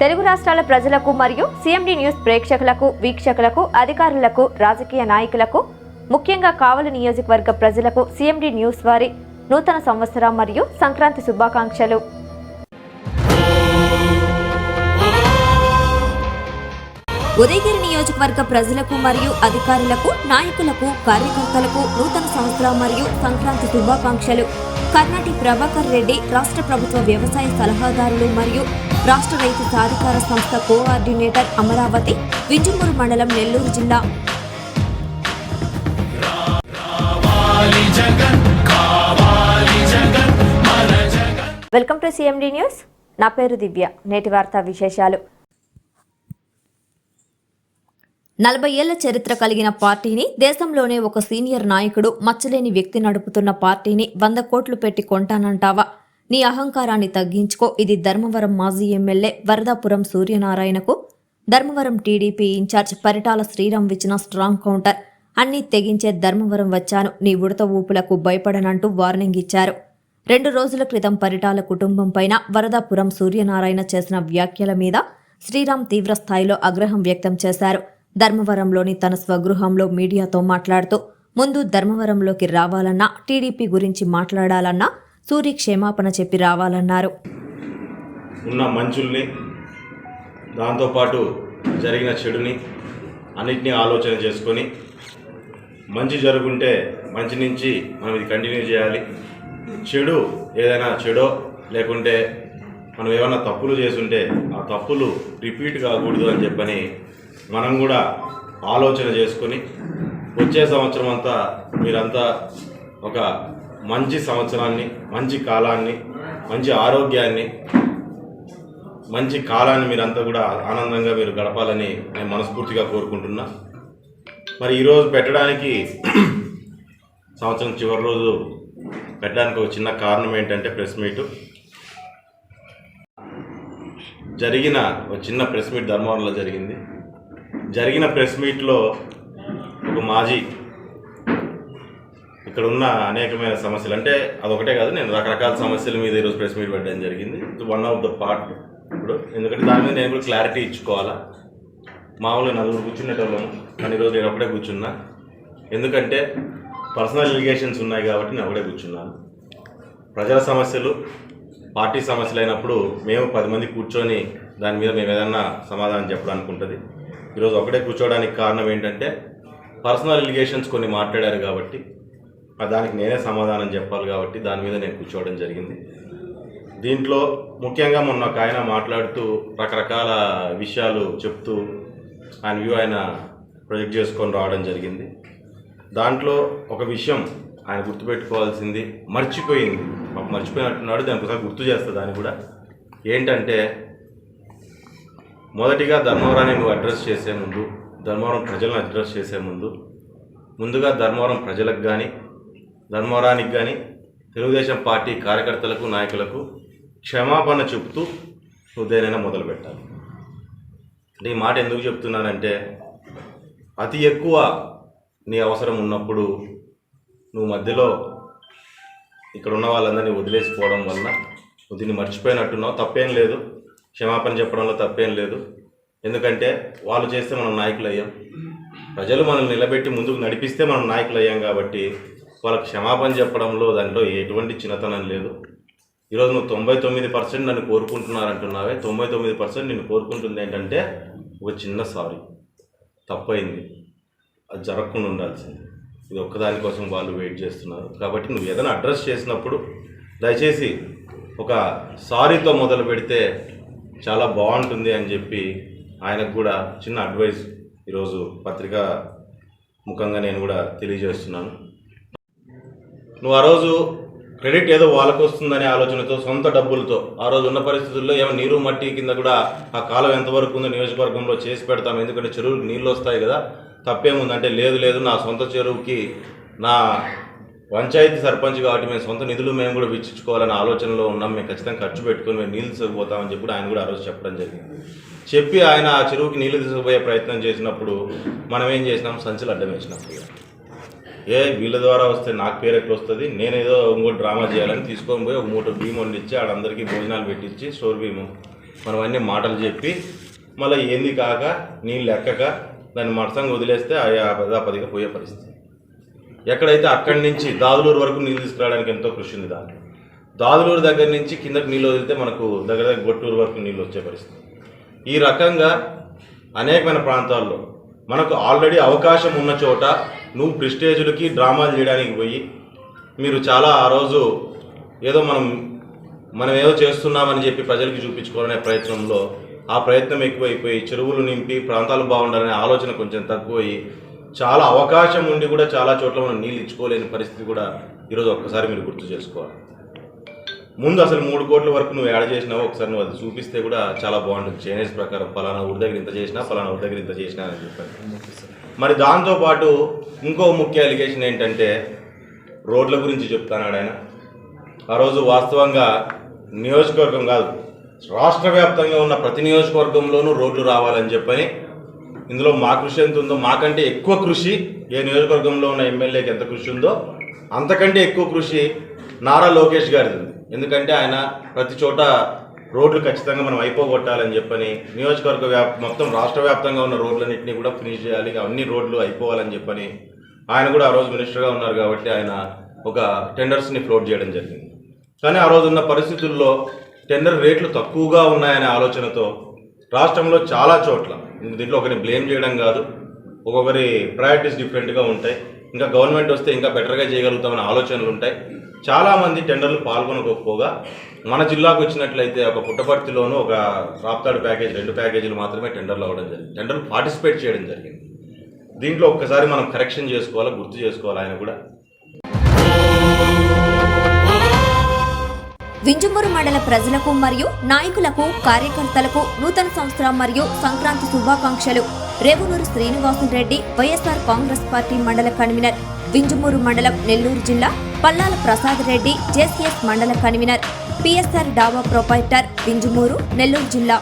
తెలుగు రాష్ట్రాల ప్రజలకు మరియు సీఎండి న్యూస్ ప్రేక్షకులకు వీక్షకులకు అధికారులకు రాజకీయ నాయకులకు ముఖ్యంగా కావలి నియోజకవర్గ ప్రజలకు సీఎండి న్యూస్ వారి నూతన సంవత్సరం మరియు సంక్రాంతి శుభాకాంక్షలు. ఉదయగిరి నియోజకవర్గ ప్రజలకు మరియు అధికారులకు నాయకులకు కార్యకర్తలకు నూతన సంవత్సరం మరియు సంక్రాంతి శుభాకాంక్షలు. కర్ణాటి ప్రభాకర్ రెడ్డి రాష్ట్ర ప్రభుత్వ వ్యవసాయ సలహాదారులు మరియు రాష్ట్ర రైతు సాధికార సంస్థ కోఆర్డినేటర్ అమరావతి వింజమూరు మండలం నెల్లూరు జిల్లా. Welcome to CMD news. నా పేరు దివ్య. నేటి వార్తా విశేషాలు. నలభై ఏళ్ళ చరిత్ర కలిగిన పార్టీని దేశంలోనే ఒక సీనియర్ నాయకుడు మచ్చలేని వ్యక్తి నడుపుతున్న పార్టీని వంద కోట్లు పెట్టి కొంటానంటావా? నీ అహంకారాన్ని తగ్గించుకో. ఇది ధర్మవరం మాజీ ఎమ్మెల్యే వరదాపురం సూర్యనారాయణకు. ధర్మవరం టీడీపీ ఇన్ఛార్జ్ పరిటాల శ్రీరామ్ ఇచ్చిన స్ట్రాంగ్ కౌంటర్. అన్నీ తెగించే ధర్మవరం వచ్చాను. నీ ఉడత ఊపులకు భయపడనంటూ వార్నింగ్ ఇచ్చారు. రెండు రోజుల క్రితం పరిటాల కుటుంబం పైన వరదాపురం సూర్యనారాయణ చేసిన వ్యాఖ్యల మీద శ్రీరామ్ తీవ్రస్థాయిలో ఆగ్రహం వ్యక్తం చేశారు. ధర్మవరంలోని తన స్వగృహంలో మీడియాతో మాట్లాడుతూ ముందు ధర్మవరంలోకి రావాలన్నా టీడీపీ గురించి మాట్లాడాలన్నా సూరి క్షమాపణ చెప్పి రావాలన్నారు. ఉన్న మంచుల్ని దాంతోపాటు జరిగిన చెడుని అన్నిటినీ ఆలోచన చేసుకొని మంచి జరుగుంటే మంచి నుంచి మనం ఇది కంటిన్యూ చేయాలి. చెడు ఏదైనా చెడో లేకుంటే మనం ఏమైనా తప్పులు చేసుంటే ఆ తప్పులు రిపీట్ కాకూడదు అని చెప్పని మనం కూడా ఆలోచన చేసుకొని వచ్చే సంవత్సరం అంతా మీరంతా ఒక మంచి సంవత్సరాన్ని మంచి కాలాన్ని మంచి ఆరోగ్యాన్ని మంచి కాలాన్ని మీరంతా కూడా ఆనందంగా మీరు గడపాలని నేను మనస్ఫూర్తిగా కోరుకుంటున్నా. మరి ఈరోజు పెట్టడానికి సంవత్సరం చివరి రోజు పెట్టడానికి ఒక చిన్న కారణం ఏంటంటే ప్రెస్ మీట్. జరిగిన ఒక చిన్న ప్రెస్ మీట్ ధర్మవరంలో జరిగింది. జరిగిన ప్రెస్ మీట్లో ఒక మాజీ ఇక్కడ ఉన్న అనేకమైన సమస్యలు. అంటే అదొకటే కాదు నేను రకరకాల సమస్యల మీద ఈరోజు ప్రెస్ మీట్ పెట్టడం జరిగింది. వన్ ఆఫ్ ద పార్ట్ ఇప్పుడు. ఎందుకంటే దాని మీద నేను కూడా క్లారిటీ ఇచ్చుకోవాలా? మామూలుగా నలుగురు కూర్చునేటోళ్ళము కానీ ఈరోజు నేను ఒకటే కూర్చున్నా. ఎందుకంటే పర్సనల్ ఎలిగేషన్స్ ఉన్నాయి కాబట్టి నేను ఒకటే కూర్చున్నాను. ప్రజల సమస్యలు పార్టీ సమస్యలు అయినప్పుడు మేము పది మంది కూర్చొని దాని మీద మేము ఏదన్నా సమాధానం చెప్పడానికి ఉంటుంది. ఈరోజు ఒకటే కూర్చోవడానికి కారణం ఏంటంటే పర్సనల్ ఎలిగేషన్స్ కొన్ని మాట్లాడారు కాబట్టి దానికి నేనే సమాధానం చెప్పాలి కాబట్టి దాని మీద నేను కూర్చోవడం జరిగింది. దీంట్లో ముఖ్యంగా మొన్న ఒక ఆయన మాట్లాడుతూ రకరకాల విషయాలు చెప్తూ ఆయన వ్యూ ఆయన ప్రొజెక్ట్ చేసుకొని రావడం జరిగింది. దాంట్లో ఒక విషయం ఆయన గుర్తుపెట్టుకోవాల్సింది మర్చిపోయింది. మాకు మర్చిపోయినట్టున్నాడు దాని ఒకసారి గుర్తు చేస్తా దాన్ని కూడా. ఏంటంటే మొదటిగా ధర్మవరాన్ని నువ్వు అడ్రస్ చేసే ముందు ధర్మవరం ప్రజలను అడ్రస్ చేసే ముందు ముందుగా ధర్మవరం ప్రజలకు కానీ ధర్మవరానికి కానీ తెలుగుదేశం పార్టీ కార్యకర్తలకు నాయకులకు క్షమాపణ చెబుతూ నువ్వు మొదలుపెట్టాలి మొదలు పెట్టాలి. అంటే ఈ మాట ఎందుకు చెప్తున్నానంటే అతి ఎక్కువ నీ అవసరం ఉన్నప్పుడు నువ్వు మధ్యలో ఇక్కడ ఉన్న వాళ్ళందరినీ వదిలేసిపోవడం వలన నువ్వు దీన్ని మర్చిపోయినట్టున్నావు. తప్పేం లేదు. క్షమాపణ చెప్పడంలో తప్పేం లేదు. ఎందుకంటే వాళ్ళు చేస్తే మనం నాయకులు అయ్యాం ప్రజలు మనల్ని నిలబెట్టి ముందుకు నడిపిస్తే మనం నాయకులు అయ్యాం కాబట్టి వాళ్ళకి క్షమాపణ చెప్పడంలో దాంట్లో ఎటువంటి చిన్నతనం లేదు. ఈరోజు నువ్వు తొంభై తొమ్మిది పర్సెంట్ నన్ను కోరుకుంటున్నారంటున్నావే. తొంభై తొమ్మిది పర్సెంట్ నేను కోరుకుంటుంది ఏంటంటే ఒక చిన్న సారీ. తప్పైంది. అది జరగకుండా ఉండాల్సింది. ఇది ఒక్కదానికోసం వాళ్ళు వెయిట్ చేస్తున్నారు. కాబట్టి నువ్వు ఏదైనా అడ్రస్ చేసినప్పుడు దయచేసి ఒక సారీతో మొదలు పెడితే చాలా బాగుంటుంది అని చెప్పి ఆయనకు కూడా చిన్న అడ్వైస్ ఈరోజు పత్రికా ముఖంగా నేను కూడా తెలియజేస్తున్నాను. నువ్వు ఆ రోజు క్రెడిట్ ఏదో వాళ్ళకు వస్తుందనే ఆలోచనతో సొంత డబ్బులతో ఆ రోజు ఉన్న పరిస్థితుల్లో ఏమో నీరు మట్టి కింద కూడా ఆ కాలం ఎంతవరకు ఉందో నియోజకవర్గంలో చేసి పెడతాం ఎందుకంటే చెరువులకు నీళ్ళు వస్తాయి కదా. తప్పేముందంటే లేదు లేదు నా సొంత చెరువుకి నా పంచాయతీ సర్పంచ్ కాబట్టి మేము సొంత నిధులు మేము కూడా వెచ్చించుకోవాలనే ఆలోచనలో ఉన్నాం. మేము ఖచ్చితంగా ఖర్చు పెట్టుకొని మేము నీళ్ళు తీసుకుపోతామని చెప్పి ఆయన కూడా ఆ రోజు చెప్పడం జరిగింది. చెప్పి ఆయన ఆ చెరువుకి నీళ్ళు తీసుకుపోయే ప్రయత్నం చేసినప్పుడు మనం ఏం చేసినాం? సంచులు అడ్డం వేసినప్పుడు ఏ వీళ్ళ ద్వారా వస్తే నాకు పేరు ఎట్లా వస్తుంది? నేనేదో ఇంకో డ్రామా చేయాలని తీసుకొని పోయి ఒక మూట బియ్యం వండిచ్చి ఆడందరికీ భోజనాలు పెట్టించి స్టోర్ భీము మనం అన్నీ మాటలు చెప్పి మళ్ళీ ఏంది కాక నీళ్ళు ఎక్కక దాన్ని మరసంగా వదిలేస్తే ఆ పదాపదిగా పోయే పరిస్థితి. ఎక్కడైతే అక్కడి నుంచి దాదులూరు వరకు నీళ్ళు తీసుకురావడానికి ఎంతో కృషి ఉంది దాంట్లో. దాదులూరు దగ్గర నుంచి కిందకి నీళ్ళు వదిలితే మనకు దగ్గర దగ్గర గొట్టూరు వరకు నీళ్ళు వచ్చే పరిస్థితి. ఈ రకంగా అనేకమైన ప్రాంతాల్లో మనకు ఆల్రెడీ అవకాశం ఉన్న చోట నువ్వు ప్రిస్టేజులకి డ్రామాలు చేయడానికి పోయి మీరు చాలా ఆ రోజు ఏదో మనం మనం ఏదో చేస్తున్నామని చెప్పి ప్రజలకి చూపించుకోవాలనే ప్రయత్నంలో ఆ ప్రయత్నం ఎక్కువైపోయి చెరువులు నింపి ప్రాంతాలు బాగుండాలనే ఆలోచన కొంచెం తక్కువయి చాలా అవకాశం ఉండి కూడా చాలా చోట్ల మనం నీళ్ళు ఇచ్చుకోలేని పరిస్థితి కూడా ఈరోజు ఒక్కసారి మీరు గుర్తు చేసుకోవాలి. ముందు అసలు మూడు కోట్ల వరకు నువ్వు యాడ్ చేసినావు ఒకసారి నువ్వు అది చూపిస్తే కూడా చాలా బాగుంటుంది. చైనీస్ ప్రకారం ఫలానా ఊరి దగ్గర ఇంత చేసినా ఫలానా ఊరి దగ్గర ఇంత చేసినా అని చెప్పాను మరి దాంతోపాటు ఇంకో ముఖ్య అలిగేషన్ ఏంటంటే రోడ్ల గురించి చెప్తానాడు ఆయన. ఆ రోజు వాస్తవంగా నియోజకవర్గం కాదు రాష్ట్ర వ్యాప్తంగా ఉన్న ప్రతి నియోజకవర్గంలోనూ రోడ్లు రావాలని చెప్పని ఇందులో మా కృషి ఎంత ఉందో మాకంటే ఎక్కువ కృషి ఏ నియోజకవర్గంలో ఉన్న ఎమ్మెల్యేకి ఎంత కృషి ఉందో అంతకంటే ఎక్కువ కృషి నారా లోకేష్ గారిది ఉంది. ఎందుకంటే ఆయన ప్రతి చోట రోడ్లు ఖచ్చితంగా మనం అయిపోగొట్టాలని చెప్పని నియోజకవర్గ వ్యాప్ మొత్తం రాష్ట్ర వ్యాప్తంగా ఉన్న రోడ్లన్నింటినీ కూడా ఫినిష్ చేయాలి అన్ని రోడ్లు అయిపోవాలని చెప్పని ఆయన కూడా ఆ రోజు మినిస్టర్గా ఉన్నారు కాబట్టి ఆయన ఒక టెండర్స్ని ఫ్లోట్ చేయడం జరిగింది. కానీ ఆ రోజు ఉన్న పరిస్థితుల్లో టెండర్ రేట్లు తక్కువగా ఉన్నాయనే ఆలోచనతో రాష్ట్రంలో చాలా చోట్ల దీంట్లో ఒకరిని బ్లేమ్ చేయడం కాదు ఒక్కొక్కరి ప్రయారిటీస్ డిఫరెంట్గా ఉంటాయి. ఇంకా గవర్నమెంట్ వస్తే ఇంకా బెటర్గా చేయగలుగుతామనే ఆలోచనలు ఉంటాయి. చాలామంది టెండర్లు పాల్గొనకపోగా మన జిల్లాకు వచ్చినట్లయితే ఒక పుట్టపర్తిలోనూ ఒక రాప్తాడు ప్యాకేజ్ రెండు ప్యాకేజీలు మాత్రమే టెండర్లు అవ్వడం జరిగింది. టెండర్లు పార్టిసిపేట్ చేయడం జరిగింది. దీంట్లో ఒక్కసారి మనం కరెక్షన్ చేసుకోవాలి గుర్తు చేసుకోవాలి ఆయన కూడా? వింజమూరు మండల ప్రజలకు మరియు నాయకులకు కార్యకర్తలకు నూతన సంవత్సరం మరియు సంక్రాంతి శుభాకాంక్షలు. Revunuru Srinivasulareddy YSR Congress party మండల కన్వీనర్ వింజమూరు మండలం నెల్లూరు జిల్లా పల్లాల ప్రసాద్ రెడ్డి జేసీఎస్ మండల convener PSR dhaba proprietor Vinjamuru Nellore జిల్లా.